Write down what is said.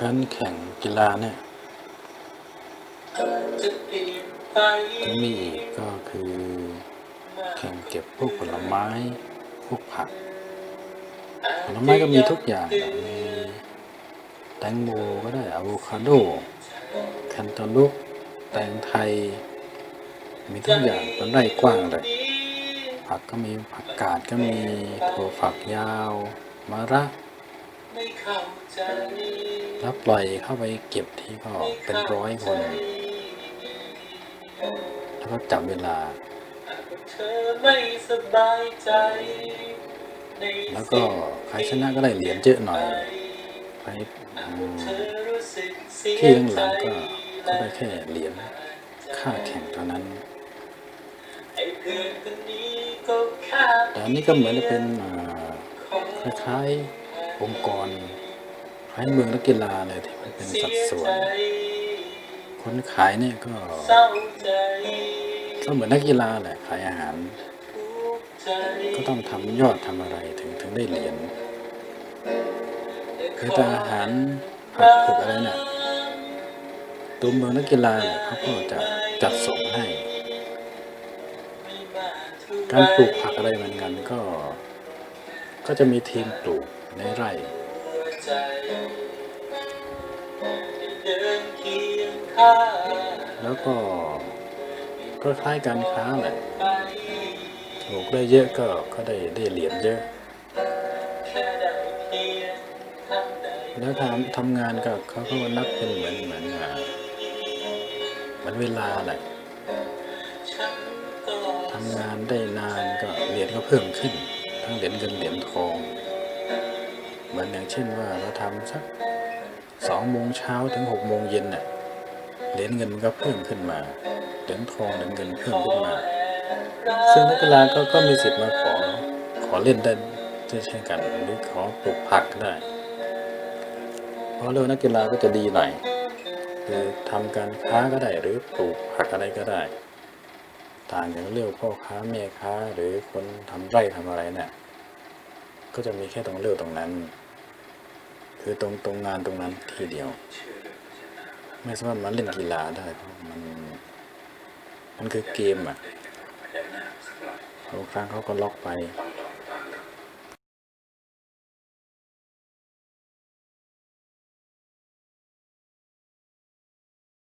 การแข่งกีฬาเนี่ยจะเปลี่ยนไปที่มีอีกก็คือ แข่งเก็บพวกผลไม้ พวกผัก ผลไม้ก็มีทุกอย่างอะมีแตงโมก็ได้อะโวคาโดแคนตาลูปแตงไทย มีทุกอย่างเป็นไร่กว้างเลย ผักก็มีผักกาดก็มีถั่วฝักยาวมะระ แล้วปล่อยเข้าไปเก็บที่ก็เป็นร้อยคน แล้วก็จับเวลาเธอไม่สบายใจในแล้วก็ใครชนะก็ได้เหรียญเยอะหน่อยไปอืมเธอรู้สึกเสียที่หใจลังๆก็ก็ได้แค่เหรียญค่าแข่งเท่านั้นไอ้เพื่อนคนนี้ก็แค่แต่อันนี้ก็เหมือนจะเป็นอ่าคล้ายๆ องค์กรคล้ายเมืองนักกีฬาเลยที่มันเป็นสัดส่วน คนขายเนี่ยก็ก็เหมือนนักกีฬาแหละขายอาหาร ก็ต้องทำยอดทำอะไรถึงถึงได้เหรียญคือถ้าอาหารผักผึกอะไรเนี่ยตัวเมืองนักกีฬาเนี่ยเขาก็จะจัดส่งให้ การปลูกผักอะไรเหมือนกันก็ ก็จะมีทีมปลูก ในไร่ใจเดินเคียงข้างแล้วก็ก็คล้ายการค้าแหละไปปลูกได้เยอะก็ก็ได้ได้เหรียญเยอะแค่ได้เพียงทำได้แล้วทำทำงานก็เขาก็นับเป็นเหมือนเหมือนอ่าเหมือนเวลาแหละฉันก็ทำงานได้นานก็เหรียญก็เพิ่มขึ้น ทั้งเหรียญเงินเหรียญทอง เหมือนอย่างเช่นว่าเราทำสักสองโมงเช้าถึงหกโมงเย็นน่ะเหรียญเงินก็เพิ่มขึ้นมาเหรียญทองเหรียญเงินเพิ่มขึ้นมา ซึ่งนักกีฬาก็ก็มีสิทธิ์มาขอขอเล่นได้ด้วยเช่นกันหรือขอปลูกผักก็ได้ เพราะเรื่องนักกีฬาก็จะดีหน่อยคือทำการค้าก็ได้หรือปลูกผักอะไรก็ได้ ต่างจากเรื่องพ่อค้าแม่ค้าหรือคนทำไร่ทำอะไรเนี่ย ก็จะมีแค่ตรงเรื่อกตรงนั้น คือตรงตรงงานตรงนั้นที่เดียว ไม่สามารถมาเล่นกีฬาได้เพราะมันมันคือเกมอะบางครั้งเขาก็ล็อกไป